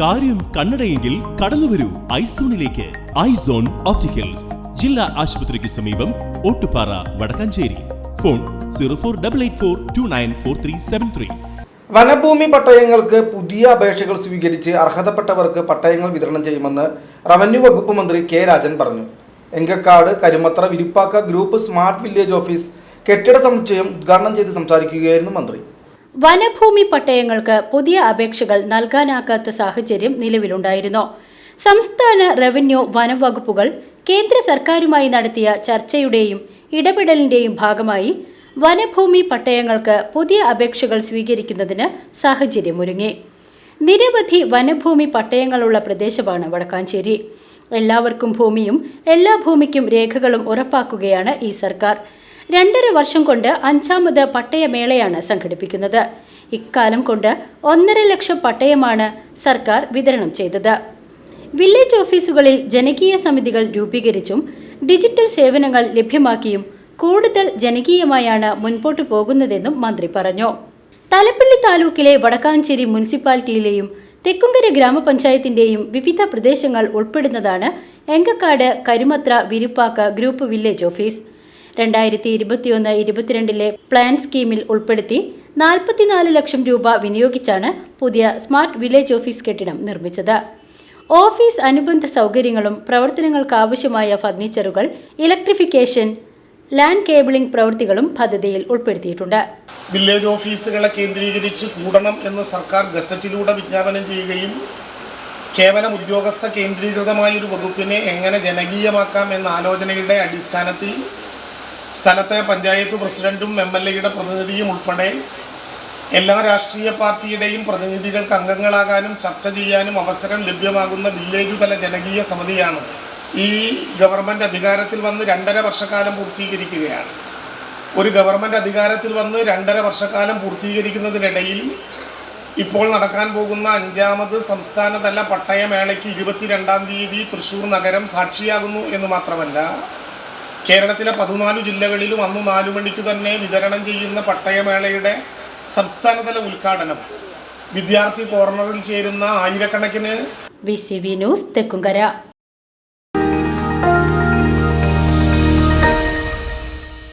കാര്യം കണ്ണടയെങ്കിൽ കടന്നുവരൂ ഐസോണിലേക്ക്. Eyes on opticals. ജില്ലാ ആശുപത്രിക്ക് സമീപം Ottupara Vadakkanchery. Phone zero four double eight four two nine four three seven three. വനഭൂമി പട്ടയങ്ങൾക്ക് പുതിയ അപേക്ഷകൾ സ്വീകരിച്ച് അർഹതപ്പെട്ടവർക്ക് പട്ടയങ്ങൾ വിതരണം ചെയ്യുമെന്ന് റവന്യൂ വകുപ്പ് മന്ത്രി കെ രാജൻ പറഞ്ഞു. Engakkad Karumathra Viruppakka group smart village office കെട്ടിട സമുച്ചയം ഉദ്ഘാടനം ചെയ്ത് സംസാരിക്കുകയായിരുന്നു മന്ത്രി. വനഭൂമി പട്ടയങ്ങൾക്ക് പുതിയ അപേക്ഷകൾ നൽകാനാകാത്ത സാഹചര്യം നിലവിലുണ്ടായിരുന്നു. സംസ്ഥാന റവന്യൂ വനം വകുപ്പുകൾ കേന്ദ്ര സർക്കാരുമായി നടത്തിയ ചർച്ചയുടെയും ഇടപെടലിന്റെയും ഭാഗമായി വനഭൂമി പട്ടയങ്ങൾക്ക് പുതിയ അപേക്ഷകൾ സ്വീകരിക്കുന്നതിന് സാഹചര്യമൊരുങ്ങി. നിരവധി വനഭൂമി പട്ടയങ്ങളുള്ള പ്രദേശമാണ് വടക്കാഞ്ചേരി. എല്ലാവർക്കും ഭൂമിയും എല്ലാ ഭൂമിക്കും രേഖകളും ഉറപ്പാക്കുകയാണ് ഈ സർക്കാർ. രണ്ടര വർഷം കൊണ്ട് അഞ്ചാമത് പട്ടയമേളയാണ് സംഘടിപ്പിക്കുന്നത്. ഇക്കാലം കൊണ്ട് ഒന്നര ലക്ഷം പട്ടയമാണ് സർക്കാർ വിതരണം ചെയ്തത്. വില്ലേജ് ഓഫീസുകളിൽ ജനകീയ സമിതികൾ രൂപീകരിച്ചും ഡിജിറ്റൽ സേവനങ്ങൾ ലഭ്യമാക്കിയും കൂടുതൽ ജനകീയമായാണ് മുൻപോട്ട് പോകുന്നതെന്നും മന്ത്രി പറഞ്ഞു. തലപ്പള്ളി താലൂക്കിലെ വടക്കാഞ്ചേരി മുനിസിപ്പാലിറ്റിയിലെയും തെക്കുംകര ഗ്രാമപഞ്ചായത്തിന്റെയും വിവിധ പ്രദേശങ്ങൾ ഉൾപ്പെടുന്നതാണ് Engakkad Karumathra Viruppakka group village office. രണ്ടായിരത്തി ഇരുപത്തിയൊന്ന് ഇരുപത്തിരണ്ടിലെ പ്ലാൻ സ്കീമിൽ ഉൾപ്പെടുത്തി നാൽപ്പത്തിനാല് ലക്ഷം രൂപ വിനിയോഗിച്ചാണ് പുതിയ സ്മാർട്ട് വില്ലേജ് ഓഫീസ് കെട്ടിടം നിർമ്മിച്ചത്. ഓഫീസ് അനുബന്ധ സൗകര്യങ്ങളും പ്രവർത്തനങ്ങൾക്ക് ആവശ്യമായ ഫർണിച്ചറുകൾ ഇലക്ട്രിഫിക്കേഷൻ ലാൻഡ് കേബിളിംഗ് പ്രവൃത്തികളും പദ്ധതിയിൽ ഉൾപ്പെടുത്തിയിട്ടുണ്ട്. വില്ലേജ് ഓഫീസുകളെ കേന്ദ്രീകരിച്ച് കൂടണം എന്ന് സർക്കാർ ഗസറ്റിലൂടെ വിജ്ഞാപനം ചെയ്യുകയും കേവലം ഉദ്യോഗസ്ഥ കേന്ദ്രീകൃതമായ ഒരു വകുപ്പിനെ എങ്ങനെ ജനകീയമാക്കാം എന്ന ആലോചനയുടെ അടിസ്ഥാനത്തിൽ സ്ഥലത്തെ പഞ്ചായത്ത് പ്രസിഡന്റും എം എൽ എയുടെ പ്രതിനിധിയും ഉൾപ്പെടെ എല്ലാ രാഷ്ട്രീയ പാർട്ടിയുടെയും പ്രതിനിധികൾക്ക് അംഗങ്ങളാകാനും ചർച്ച ചെയ്യാനും അവസരം ലഭ്യമാകുന്ന വില്ലേജ് തല ജനകീയ സമിതിയാണ്. ഈ ഗവൺമെന്റ് അധികാരത്തിൽ വന്ന് രണ്ടര വർഷക്കാലം പൂർത്തീകരിക്കുകയാണ്. ഒരു ഗവൺമെന്റ് അധികാരത്തിൽ വന്ന് രണ്ടര വർഷക്കാലം പൂർത്തീകരിക്കുന്നതിനിടയിൽ ഇപ്പോൾ നടക്കാൻ പോകുന്ന അഞ്ചാമത് സംസ്ഥാനതല പട്ടയമേളയ്ക്ക് ഇരുപത്തിരണ്ടാം തീയതി തൃശ്ശൂർ നഗരം സാക്ഷിയാകുന്നു എന്ന് മാത്രമല്ല കേരളത്തിലെ പതിനാല് ജില്ലകളിലും അന്ന് നാലു മണിക്ക് തന്നെ വിതരണം ചെയ്യുന്ന പട്ടയമേളയുടെ സംസ്ഥാനതല ഉദ്ഘാടനം വിദ്യാർത്ഥി കോർണറിൽ ചേരുന്ന ആയിരക്കണക്കിന് V C V news Thekkumkara.